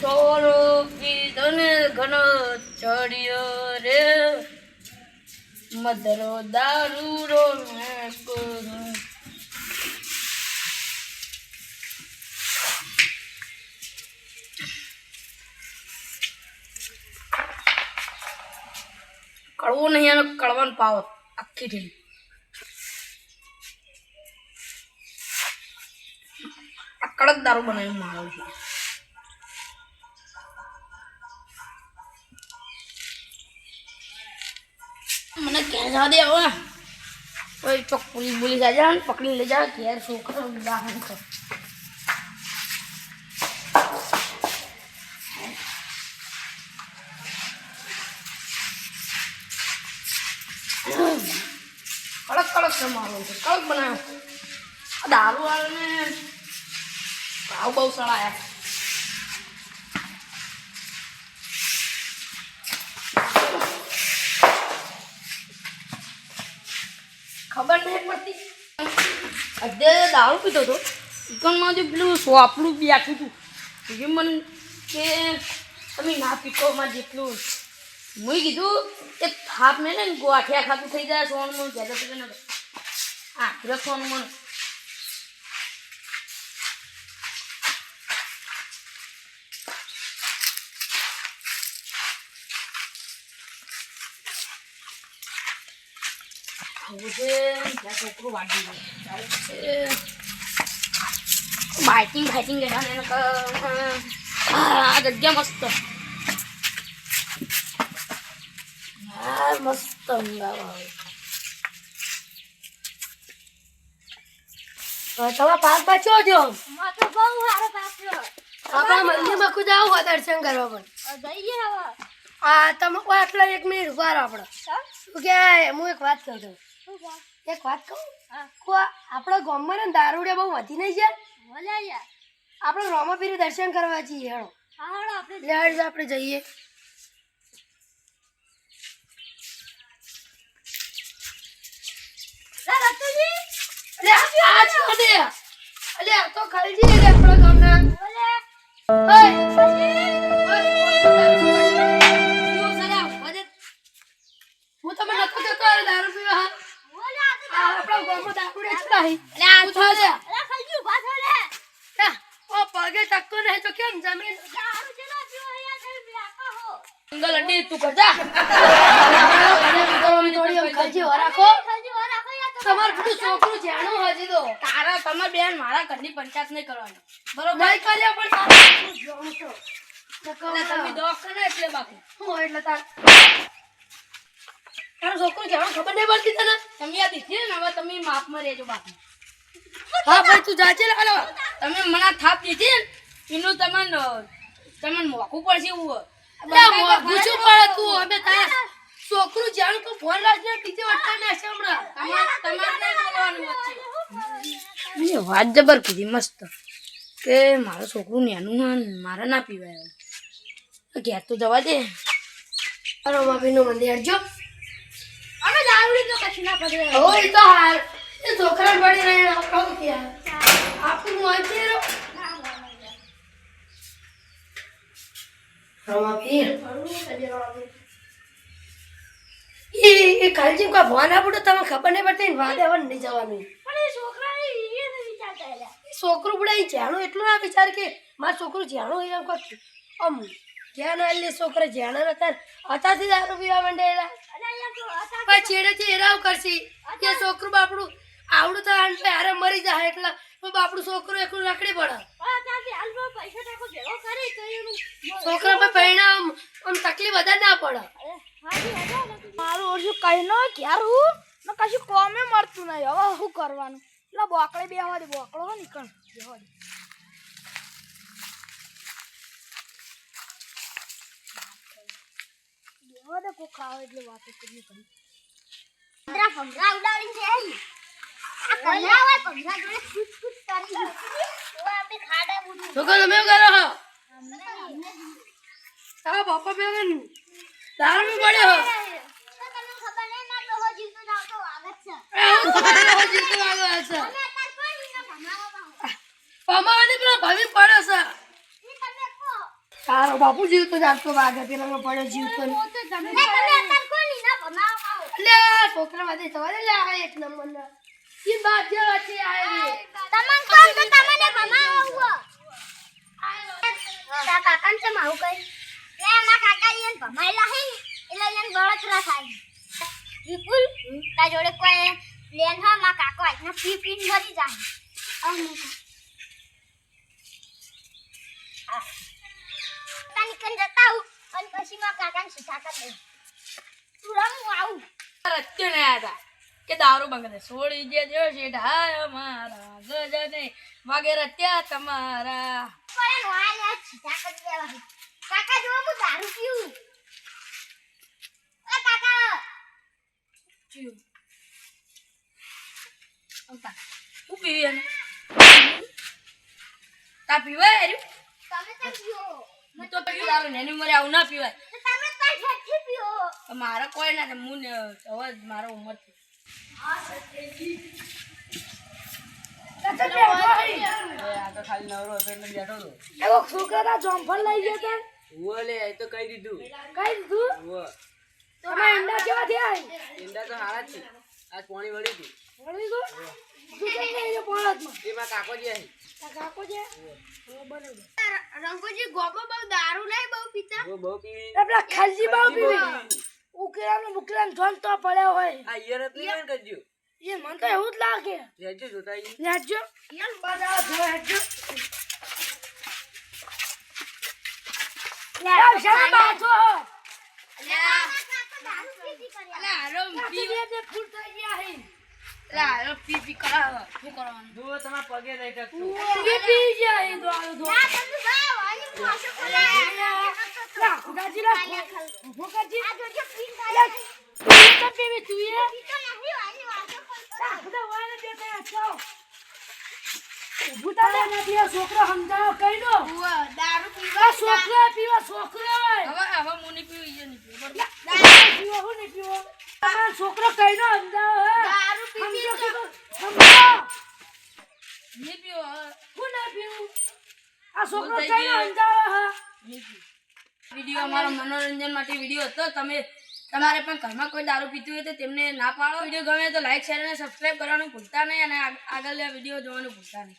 થોડો પીધો ઘણો મેં નહીં એનો કડવાનો પાવર આખી ઢીલી. કડક દારૂ બનાવી મારું છે. ઘેર જવા દે હવે. કોઈ ચોક પોલીસ બુલિસ આવી જાય પકડી લઈ જાય ઘેર છોકરો ઉદાહરણ કર કડક કડક છે મારો છે, કડક બનાવ્યો દારૂ વાળાને ભાવ બહુ સળાયા ખબર પડતી અત્યારે દારૂ પીતો હતો. ચિકનમાં જે પેલું સોપડું બેઠું હતું. જે મને કે તમે ના પીતો માં જેટલું. મેં કીધું એક થાપ મેં ને ગોઠિયા ખાતું થઈ જાય સોનું કહેતો તો કે ના. હા પેલો સોનું મને આવું છે ત્યાં છોકરું વાંચી ગયું ચાલે છે બાઇટિંગ ફાઇટિંગ ગયા ને આ જગ્યા મસ્ત. હા મસ્ત તમારા પાસ પાછો જો. આપણા મંદિરમાં ખુદ આવું દર્શન કરવા પણ. જઈએ આ તમે આટલા એક મિનિટ ઊભા રહો આપણે. શું કે? હું એક વાત કહું છું? એક વાત કહું? કો આપણા ગામમાં ને દારૂડિયા બહુ વધી નહીં યાર આપણે રોમાપીરી દર્શન કરવા જઈએ હેડો. આપણે લેડ આપણે જઈએ. અલે આ તો ખાલી આપણા ગામના. ઓય! તું કરજા તમે તમારું બધું છોકરું જાણું હજી તો. તારા તમાર બેન મારા ઘરની પંચાયત નહીં કરવાની. બરોબર? નહીં કર્યા પણ તારું. છોકરું જાણું તો. તો કહું એટલે તમે ના. દવાખાના એટલે બાકી. હું એટલે તાર તારું છોકરું જાણું ખબર નહીં પડતી તને? તમે આ દીધી ને? હવે તમે માપમાં રહેજો બાકી. હા ભાઈ તું જાજે તમે મને થાપ દીધી ને એનું તમને તમને મોકું પડશે એવું છોકરું જાણું તો ફોન વટકા નાખશે હમણાં. તમારે તમારે વચ્ચે. વાત જબર કીધી મસ્ત. કે મારું છોકરું નેનું હા ને મારે ના પીવાય. ઘેર તો જવા દે. અરે બાપીનું મંદિર જો અમે દારૂડી તો કશું ના પડે હો એ તો હાલ એ છોકરા પડી રહ્યા આપણું ક્યાં આપણું વાંચી રહ્યો રમાપીર એ કાલજી કા ભવાન આપું તો ખબર નહીં પડતી વાદે હવે નહીં જવાનું પણ છોકરા એ જાણું એટલું ના વિચાર કે મારું છોકરું જાણું એમ કોઈ આમ જ્ઞાન આલે છોકરા જાણે નતા હતાથી દારૂ પીવા માંડેલા હતા પછી છેડેથી હેરાવ કરશે. કે છોકરું બાપડું આવડું તો આન હારે મરી જાય એટલે. બાપડું છોકરું એકલું રખડી પડે. પૈસા ટાકો ભેગો કરી તો એનું છોકરા પર પરિણામ આમ તકલીફ વધારે ના પડે. મારું ઓછું કઈ ન ક્યાર હું ને કશું કોમે મળતું નહીં. હવે શું કરવાનું? એટલે બોકડે બેહવા દે. બોકડો હો નીકળ. બેહવા દે. બેહવા દે કોક ખાવા એટલે વાતો કરવી પડી પંદરા પંદરા ઉડાડીને છે આ હોય જોડે કરી. છોકરો તમે કરો છો તારા પપ્પા બે દારૂ પડ્યો હો. હો હો તારો બાપુ જીવતો જાગતો વાગે પેલા પડ્યો જીવતો ને. ના છોકરા માટે સવારે લે એક નંબરના. ઈ બાપ જે વચ્ચે આવે તમન કોણ તો તમને ભમાવો આવો. તારા કાકાને ચમ આવું કહી? લે, મારા કાકા ઈયન ભમાયેલા હે ને, એટલે ઈયન બળતરા થાય. વિપુલ, તારા જોડે કોઈ પ્લેન હોય, મારા કાકો આજના પી પીને જાય. આમ હા. તાની કન જતા અને પછી કાકાને સીધા કરી દઉં. તું રમ, આવું. રચ્યો ને આયા કે દારૂ બંગલે છોડી જે જો શેઠ હાય મારા ગજને વાગે ત્યાં તમારા. કાકા જો હું દારૂ પીવું. એ કાકા ચિયો આવતા હું પીવી એને તા પીવાય? તમે તો પીઓ હું તો પીવી દારૂ ને એની આવું ના પીવાય તમે તો પીઓ તો કોઈ ના. હું હવે મારો ઉંમર થઈ ખાલી નવરો હતો એટલે બેઠો હતો એવો છોકરા જોમફળ લઈ ગયા તા ઉવ્વ એ તો કહી દીધું કઈ દીધું. તમે ઈંડા કેવા થયા ઈંડા તો હારા છે આજ પાણી વળી હતું વળી ગયો તું કેમ નહીં આવ્યો પોળતમાં એમાં કાકોજી બરાબર રંગોજી ગોબો બહુ દારૂ નહીં બહુ પીતા. બહુ બહુ પીવી. આપણા ખાલજી બહુ પીવી. પીવી. ઉકેલાનો બુકલાનો જોન તો પડ્યો હોય. આ ઈયર જ લઈ આવીને કરજો. એ મને તો એવું જ લાગે. રહેજો જોતા ઈ. લેજો બધા જો હેજો યાર શરમ આજો દારૂ પીતી કર્યા અલા હારો પી પીવે. તે ફૂલ થઈ ગયા હે. અલા હારો પી પી કરાવે શું કરવાનું? જુઓ તમારા પગે નહીં ટકતું પી પી ગયા હે દોડો દો ના તમે જાઓ આની પાછો ખોલા લા લા ભોકાજી આ જોજો પીન થાય તું તો પીવી તું એ? પીતો નહીં આની વાસો લા ખુદા વાળે બેઠા છો. ભૂતા લે નથી છોકરો સમજાવો કઈ દો. દારૂ છોકરો પીવા છોકરો હવે હવે મુની પીવી છે નહીં પીવો દારૂ પીવો હું નહીં પીવો. તમારો છોકરો કઈ નો સમજાવો દારૂ પીવી સમજો નહીં પીવો હું ના પીવું. આ છોકરો થઈ કઈ નો ગયું. સમજાવો હે. નહીં પીવો. વીડિયો અમારો મનોરંજન માટે વીડિયો હતો. તમે, તમારે પણ ઘરમાં કોઈ દારૂ પીતું હોય તો તેમને ના પાડો. વીડિયો ગમે તો લાઈક શેર અને સબસ્ક્રાઈબ કરવાનું ભૂલતા નહીં અને આગ- આગળના વીડિયો જોવાનું ભૂલતા નહીં.